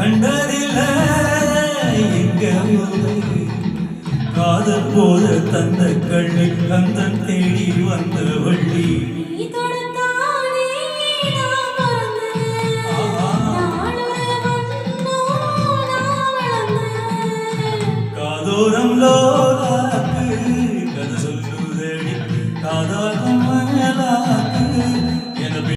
கண்டதில்ல எங்க காதல் போல தந்த கண்ணு கந்த தேடி வந்த வள்ளி. காதோரம் லோலாக்கு கதை சொல்லுதடி. காதோரம் மேலா